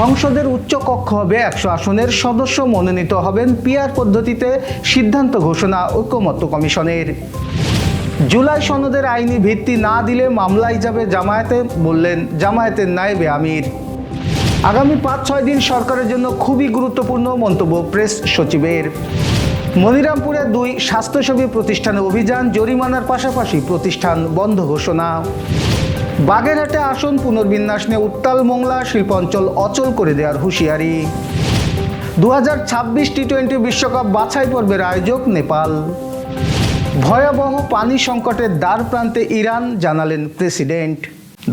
সংসদের উচ্চ কক্ষ হবে একশো আসনের সদস্য মনোনীত হবেন পিআর পদ্ধতিতে সিদ্ধান্ত ঘোষণা ঐক্যমত্য কমিশনের। জুলাই সনদের আইনি ভিত্তি না দিলে মামলায় যাবে জামায়াতে, বললেন জামায়াতের নায়েবে আমির। আগামী পাঁচ ছয় দিন সরকারের জন্য খুবই গুরুত্বপূর্ণ মন্তব্য প্রেস সচিবের। মনিরামপুরে দুই স্বাস্থ্যসেবী প্রতিষ্ঠানে অভিযান, জরিমানার পাশাপাশি প্রতিষ্ঠান বন্ধ ঘোষণা। বাগেরহাটে আসন পুনর্বিন্যাস নিয়ে উত্তাল মোংলা, শিল্পাঞ্চল অচল করে দেওয়ার হুঁশিয়ারি। দু হাজার টি টোয়েন্টি বিশ্বকাপ বাছাই পর্বের আয়োজক নেপাল। ভয়াবহ পানি সংকটের দ্বার প্রান্তে ইরান, জানালেন প্রেসিডেন্ট।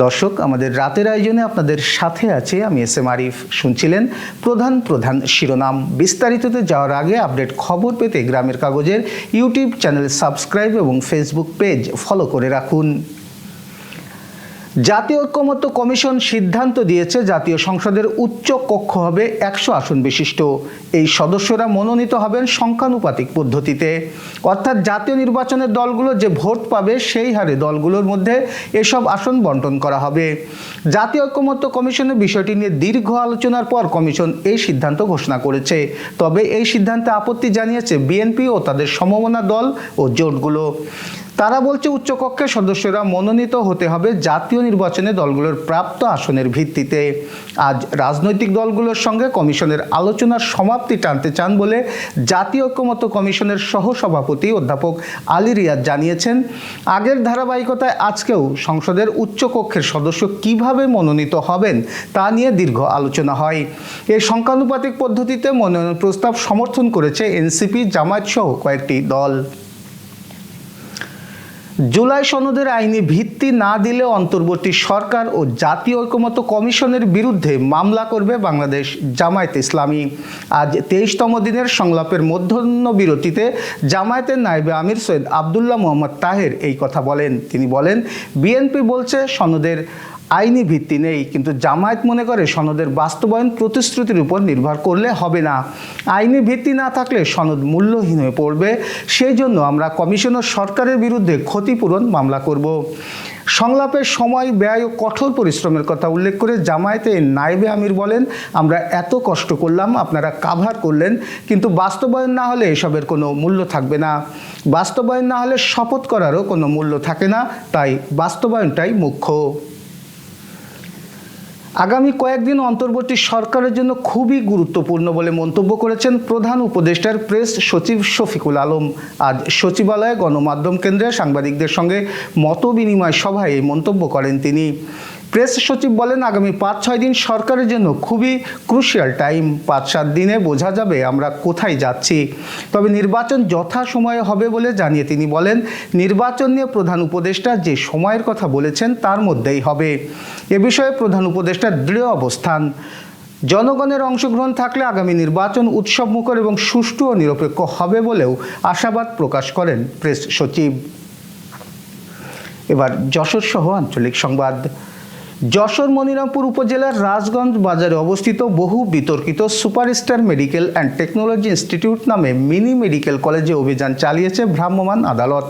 দর্শক, আমাদের রাতের আয়োজনে আপনাদের সাথে আছে আমি এস এম আরিফ। শুনছিলেন প্রধান প্রধান শিরোনাম। বিস্তারিততে যাওয়ার আগে আপডেট খবর পেতে গ্রামের কাগজের ইউটিউব চ্যানেল সাবস্ক্রাইব এবং ফেসবুক পেজ ফলো করে রাখুন। জাতীয় ঐক্যমত্য কমিশন সিদ্ধান্ত দিয়েছে, জাতীয় সংসদের উচ্চ কক্ষ হবে একশো আসন বিশিষ্ট। এই সদস্যরা মনোনীত হবেন সংখ্যানুপাতিক পদ্ধতিতে। অর্থাৎ জাতীয় নির্বাচনের দলগুলো যে ভোট পাবে, সেই হারে দলগুলোর মধ্যে এসব আসন বন্টন করা হবে। জাতীয় ঐক্যমত্য কমিশনের বিষয়টি নিয়ে দীর্ঘ আলোচনার পর কমিশন এই সিদ্ধান্ত ঘোষণা করেছে। তবে এই সিদ্ধান্তে আপত্তি জানিয়েছে বিএনপি ও তাদের সমমনা দল ও জোটগুলো। তারা বলছে উচ্চকক্ষের সদস্যরা মনোনীত হতে হবে জাতীয় নির্বাচনে দলগুলোর প্রাপ্ত আসনের ভিত্তিতে। আজ রাজনৈতিক দলগুলোর সঙ্গে কমিশনের আলোচনার সমাপ্তি টানতে চান বলে জাতীয় ঐক্যমত্য কমিশনের সহসভাপতি অধ্যাপক আলী রিয়াদ জানিয়েছেন। আগের ধারাবাহিকতায় আজকেও সংসদের উচ্চকক্ষের সদস্য কীভাবে মনোনীত হবেন তা নিয়ে দীর্ঘ আলোচনা হয়। এই সংখ্যানুপাতিক পদ্ধতিতে মনোনয়ন প্রস্তাব সমর্থন করেছে এনসিপি, জামায়াত সহ কয়েকটি দল। জুলাই সনদের আইনি ভিত্তি না দিলে অন্তর্বর্তী সরকার ও জাতীয় ঐকমত্য কমিশনের বিরুদ্ধে মামলা করবে বাংলাদেশ জামায়াত ইসলামী। আজ তেইশতম দিনের সংলাপের মধ্যাহ্ন বিরতিতে জামায়াতের নায়েবে আমির সৈয়দ আবদুল্লাহ মোহাম্মদ তাহের এই কথা বলেন। তিনি বলেন, বিএনপি বলছে সনদের আইনি ভিত্তি নেই, কিন্তু জামায়াত মনে করে সনদের বাস্তবায়ন প্রতিশ্রুতির উপর নির্ভর করলে হবে না। আইনি ভিত্তি না থাকলে সনদ মূল্যহীন হয়ে পড়বে সেই জন্য আমরা কমিশনার সরকারের বিরুদ্ধে ক্ষতিপূরণ মামলা করব। সংলাপের সময়, ব্যয় ও কঠোর পরিশ্রমের কথা উল্লেখ করে জামায়াতে নাইবে আমির বলেন, আমরা এত কষ্ট করলাম, আপনারা কাভার করলেন, কিন্তু বাস্তবায়ন না হলে এসবের কোনো মূল্য থাকবে না। বাস্তবায়ন না হলে শপথ করারও কোনো মূল্য থাকে না, তাই বাস্তবায়নটাই মুখ্য। আগামী কয়েকদিন অন্তর্বর্তী সরকারের জন্য খুবই গুরুত্বপূর্ণ বলে মন্তব্য করেছেন প্রধান উপদেষ্টার প্রেস সচিব শফিকুল আলম। আজ সচিবালয়ে গণমাধ্যম কেন্দ্রে সাংবাদিকদের সঙ্গে মত বিনিময় সভায় মন্তব্য করেন তিনি। প্রেস সচিব বলেন, আগামী পাঁচ, ছয় দিন সরকারের জন্য খুবই ক্রুশিয়াল টাইম পাঁচ, সাত দিনে বোঝা যাবে আমরা কোথায় যাচ্ছি। তবে নির্বাচন যথা সময়ে হবে বলে জানিয়ে তিনি বলেন, নির্বাচন নিয়ে প্রধান উপদেষ্টা যে সময়ের কথা বলেছেন, তার মধ্যেই হবে। এ বিষয়ে প্রধান উপদেষ্টার দৃঢ় অবস্থান। জনগণের অংশগ্রহণ থাকলে আগামী নির্বাচন উৎসবমুখর এবং সুষ্ঠু ও নিরপেক্ষ হবে বলেও আশাবাদ প্রকাশ করেন প্রেস সচিব। এবার যশোর সহ আঞ্চলিক সংবাদ। যশোর মনিরামপুর উপজেলার রাজগঞ্জ বাজারে অবস্থিত বহু বিতর্কিত superstar medical and technology institute নামে মিনি মেডিকেল কলেজে অভিযান চালিয়েছে ভ্রাম্যমাণ আদালত।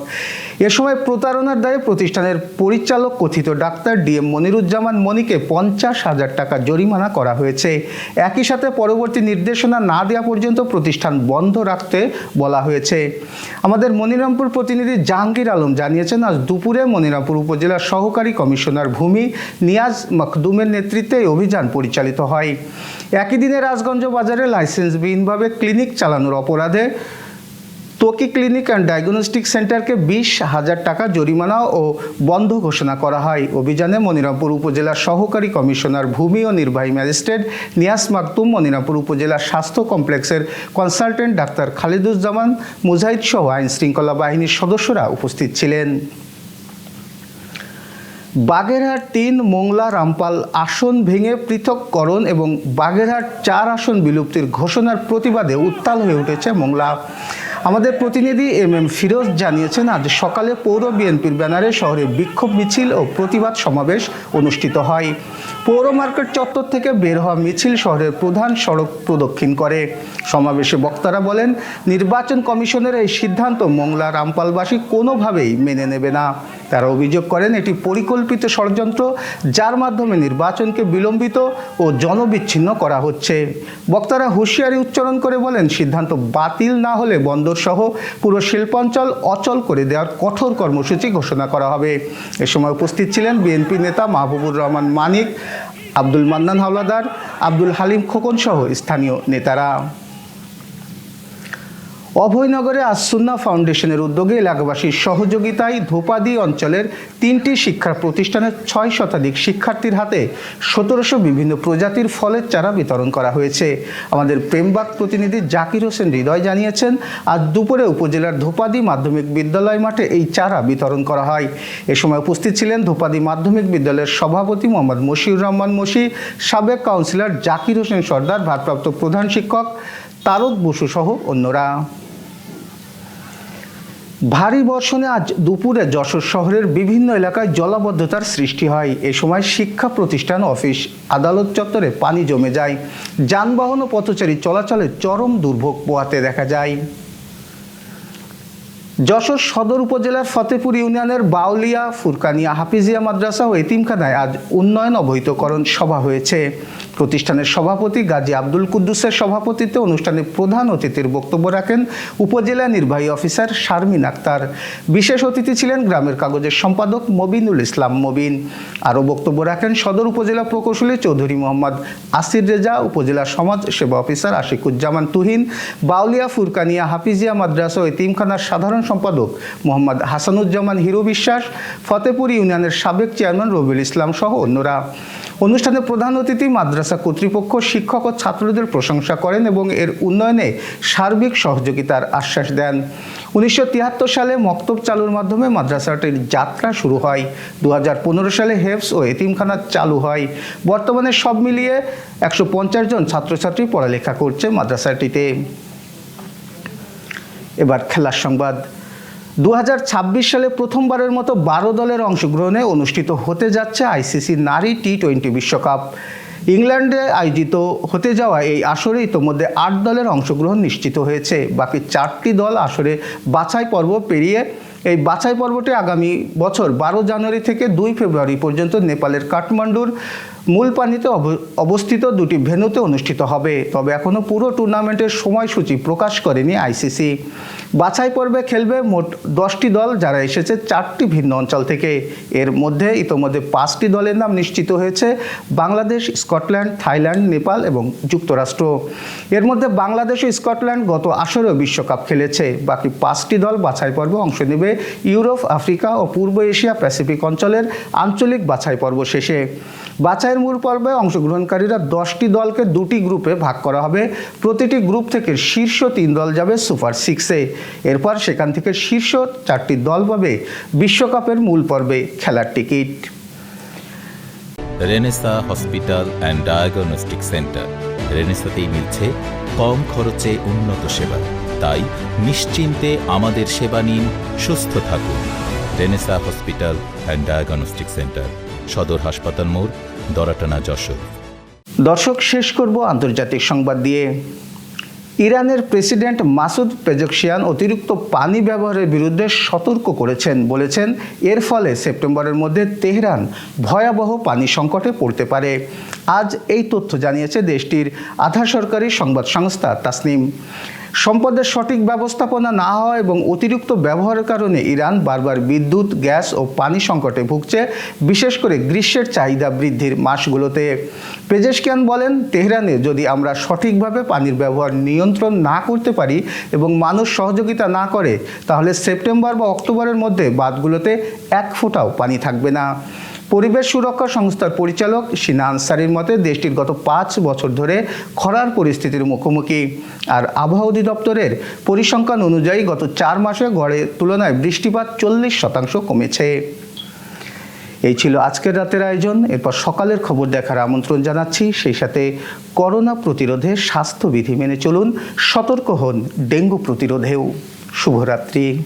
এ সময় প্রতারণার দায়ে প্রতিষ্ঠানের পরিচালক কথিত ডাক্তার ডিএম মনিরুজ্জামান মনিকে পঞ্চাশ হাজার টাকা জরিমানা করা হয়েছে। একই সাথে পরবর্তী নির্দেশনা না দেওয়া পর্যন্ত প্রতিষ্ঠান বন্ধ রাখতে বলা হয়েছে। আমাদের মনিরামপুর প্রতিনিধি জাহাঙ্গীর আলম জানিয়েছেন, আজ দুপুরে মনিরামপুর উপজেলার সহকারী কমিশনার ভূমি নিয়াজ মখদুমের নেতৃত্বে অভিযান পরিচালিত হয়। একই দিনে রাজগঞ্জ বাজারে লাইসেন্সবিহীনভাবে ক্লিনিক চালানোর অপরাধে তোকি ক্লিনিক অ্যান্ড ডায়াগনস্টিক সেন্টারকে বিশ হাজার টাকা জরিমানা ও বন্ধ ঘোষণা করা হয়। অভিযানে মনিরামপুর উপজেলার সহকারী কমিশনার ভূমি ও নির্বাহী ম্যাজিস্ট্রেট নিয়াস মাকতুম মনিরামপুর উপজেলা স্বাস্থ্য কমপ্লেক্সের কনসালটেন্ট ডাক্তার খালিদুজ্জামান, মুজাহিদ সহ আইন শৃঙ্খলা বাহিনীর সদস্যরা উপস্থিত ছিলেন। বাগেরহাট তিন, মোংলা, রামপাল আসন ভেঙে পৃথককরণ এবং বাগেরহাট চার আসন বিলুপ্তির ঘোষণার প্রতিবাদে উত্তাল হয়ে উঠেছে মোংলা। আমাদের প্রতিনিধি এম এম ফিরোজ জানিয়েছেন, আজ সকালে পৌর বিএনপির ব্যানারে শহরে বিক্ষোভ মিছিল ও প্রতিবাদ সমাবেশ অনুষ্ঠিত হয়। পৌর মার্কেট চত্বর থেকে বের হওয়া মিছিল শহরের প্রধান সড়ক প্রদক্ষিণ করে। সমাবেশে বক্তারা বলেন, নির্বাচন কমিশনের এই সিদ্ধান্ত মোংলা রামপালবাসী কোনোভাবেই মেনে নেবে না। তারা অভিযোগ করেন এটি পরিকল্পিত ষড়যন্ত্র, যার মাধ্যমে নির্বাচনকে বিলম্বিত ও জনবিচ্ছিন্ন করা হচ্ছে। বক্তারা হুঁশিয়ারি উচ্চারণ করে বলেন, সিদ্ধান্ত বাতিল না হলে বন্দর সহ পুরো শিল্পাঞ্চল অচল করে দেওয়ার কঠোর কর্মসূচি ঘোষণা করা হবে। এ সময় উপস্থিত ছিলেন বিএনপি নেতা মাহবুবুর রহমান মানিক, আব্দুল মান্নান হাওলাদার, আব্দুল হালিম খোকন সহ স্থানীয় নেতারা। অভয়নগরে আসুন্না ফাউন্ডেশনের উদ্যোগে এলাকাবাসীর সহযোগিতায় ধোপাদি অঞ্চলের তিনটি শিক্ষা প্রতিষ্ঠানের ছয় শতাধিক শিক্ষার্থীর হাতে সতেরোশো বিভিন্ন প্রজাতির ফলের চারা বিতরণ করা হয়েছে। আমাদের প্রেমবাগ প্রতিনিধি জাকির হোসেন হৃদয় জানিয়েছেন, আজ দুপুরে উপজেলার ধোপাদি মাধ্যমিক বিদ্যালয় মাঠে এই চারা বিতরণ করা হয়। এ সময় উপস্থিত ছিলেন ধোপাদি মাধ্যমিক বিদ্যালয়ের সভাপতি মোহাম্মদ মশিউর রহমান মশি, সাবেক কাউন্সিলর জাকির হোসেন সর্দার, ভারপ্রাপ্ত প্রধান শিক্ষক তারক বসু সহ অন্যরা। ভারী বর্ষণে আজ দুপুরে যশোর শহরের বিভিন্ন এলাকায় জলাবদ্ধতার সৃষ্টি হয়। এ সময় শিক্ষা প্রতিষ্ঠান অফিস আদালত চত্বরে পানি জমে যায়। যানবাহন ও পথচারী চলাচলে চরম দুর্ভোগ পোয়াতে দেখা যায়। যশোর সদর উপজেলার ফতেপুর ইউনিয়নের বাউলিয়া ফুরকানিয়া হাফিজিয়া মাদ্রাসা ও এতিমখানায় আজ উন্নয়ন অবহিতকরণ সভা হয়েছে। প্রতিষ্ঠানের সভাপতি গাজী আব্দুল কুদ্দুসের সভাপতিত্বে অনুষ্ঠানে প্রধান অতিথির বক্তব্য রাখেন উপজেলা নির্বাহী অফিসার শারমিন আক্তার। বিশেষ অতিথি ছিলেন গ্রামের কাগজের সম্পাদক মবিনুল ইসলাম মবিন। আরও বক্তব্য রাখেন সদর উপজেলা প্রকৌশলী চৌধুরী মোহাম্মদ আসির রেজা, উপজেলা সমাজ সেবা অফিসার আশিকুজ্জামান তুহিন, বাউলিয়া ফুরকানিয়া হাফিজিয়া মাদ্রাসা ও এতিমখানার সাধারণ সম্পাদক মোহাম্মদ হাসানুজ্জামান হিরো বিশ্বাস, ফতেপুর ইউনিয়নের সাবেক চেয়ারম্যান রবিউল ইসলাম সহ অন্যরা। অনুষ্ঠানে প্রধান অতিথি মাদ্রাসা কর্তৃপক্ষ, শিক্ষক ও ছাত্রদের প্রশংসা করেন এবং এর উন্নয়নে সার্বিক সহযোগিতার আশ্বাস দেন। উনিশশো তিয়াত্তর সালে মক্তব চালুর মাধ্যমে মাদ্রাসাটির যাত্রা শুরু হয়। দু হাজার পনেরো সালে হেফস ও এতিমখানা চালু হয়। বর্তমানে সব মিলিয়ে একশো পঞ্চাশ জন ছাত্রছাত্রী পড়ালেখা করছে মাদ্রাসাটিতে। এবার খেলার সংবাদ। দু হাজার ছাব্বিশ সালে প্রথমবারের মতো বারো দলের অংশগ্রহণে অনুষ্ঠিত হতে যাচ্ছে আইসিসি নারী টি টোয়েন্টি বিশ্বকাপ। ইংল্যান্ডে আয়োজিত হতে যাওয়া এই আসরে ইতোমধ্যে আট দলের অংশগ্রহণ নিশ্চিত হয়েছে। বাকি চারটি দল আসরে বাছাই পর্ব পেরিয়ে এই বাছাই পর্বটি আগামী বছর বারো জানুয়ারি থেকে দুই ফেব্রুয়ারি পর্যন্ত নেপালের কাঠমান্ডুর মূল পানিতে অব- অবস্থিত দুটি ভেন্যুতে অনুষ্ঠিত হবে। তবে এখনও পুরো টুর্নামেন্টের সময়সূচি প্রকাশ করেনি আইসিসি। বাছাই পর্বে খেলবে মোট দশটি দল, যারা এসেছে চারটি ভিন্ন অঞ্চল থেকে। এর মধ্যে ইতোমধ্যে পাঁচটি দলের নাম নিশ্চিত হয়েছে, বাংলাদেশ, স্কটল্যান্ড, থাইল্যান্ড, নেপাল এবং যুক্তরাষ্ট্র। এর মধ্যে বাংলাদেশ ও স্কটল্যান্ড গত আসরেও বিশ্বকাপ খেলেছে। বাকি পাঁচটি দল বাছাই পর্বে অংশ নেবে ইউরোপ, আফ্রিকা ও পূর্ব এশিয়া প্যাসিফিক অঞ্চলের আঞ্চলিক বাছাই পর্ব শেষে। বাছাইয়ের মূল পর্বে অংশগ্রহণকারীরা দশটি দলকে দুটি গ্রুপে ভাগ করা হবে। প্রতিটি গ্রুপ থেকে শীর্ষ তিন দল যাবে সুপার সিক্সে এরপর সেখান থেকে শীর্ষ চারটি দল পাবে বিশ্বকাপের মূল পর্বে খেলার ticket. Renessa hospital and diagnostic centre. রেনেসাতেই মিলছে কম খরচে উন্নত সেবা। তাই নিশ্চিন্তে আমাদের সেবা নিন, সুস্থ থাকুন। Renessa hospital and diagnostic centre, সদর হাসপাতাল মোড় দরাটানা যশোর। দর্শক, শেষ করব আন্তর্জাতিক সংবাদ দিয়ে। ইরানের প্রেসিডেন্ট মাসুদ পেজকশিয়ান অতিরিক্ত পানি ব্যবহারের বিরুদ্ধে সতর্ক করেছেন বলেছেন। এর ফলে সেপ্টেম্বরের মধ্যে তেহরান ভয়াবহ পানি সংকটে পড়তে পারে। আজ এই তথ্য জানিয়েছে দেশটির আধা সরকারি সংবাদ সংস্থা তাসনিম। সম্পদের সঠিক ব্যবস্থাপনা না হওয়া এবং অতিরিক্ত ব্যবহারের কারণে ইরান বারবার বিদ্যুৎ, গ্যাস ও পানি সংকটে ভুগছে, বিশেষ করে গ্রীষ্মের চাহিদা বৃদ্ধির মাসগুলোতে। পেজেশকিয়ান বলেন, তেহরানে যদি আমরা সঠিকভাবে পানির ব্যবহার নিয়ন্ত্রণ না করতে পারি এবং মানুষ সহযোগিতা না করে, তাহলে সেপ্টেম্বর বা অক্টোবরের মধ্যে বাঁধগুলোতে এক ফোঁটাও পানি থাকবে না। পরিবেশ সুরক্ষা সংস্থার পরিচালক সিনা আনসারির মতে দেশটির গত পাঁচ বছর ধরে খরার পরিস্থিতির মুখোমুখি। আর আবহাওয়া অধিদপ্তরের পরিসংখ্যান অনুযায়ী গত চার মাসে গড়ে তুলনায় বৃষ্টিপাত চল্লিশ শতাংশ কমেছে। এই ছিল আজকের রাতের আয়োজন। এরপর সকালের খবর দেখার আমন্ত্রণ জানাচ্ছি। সেই সাথে করোনা প্রতিরোধে স্বাস্থ্যবিধি মেনে চলুন। সতর্ক হন ডেঙ্গু প্রতিরোধেও। শুভরাত্রি।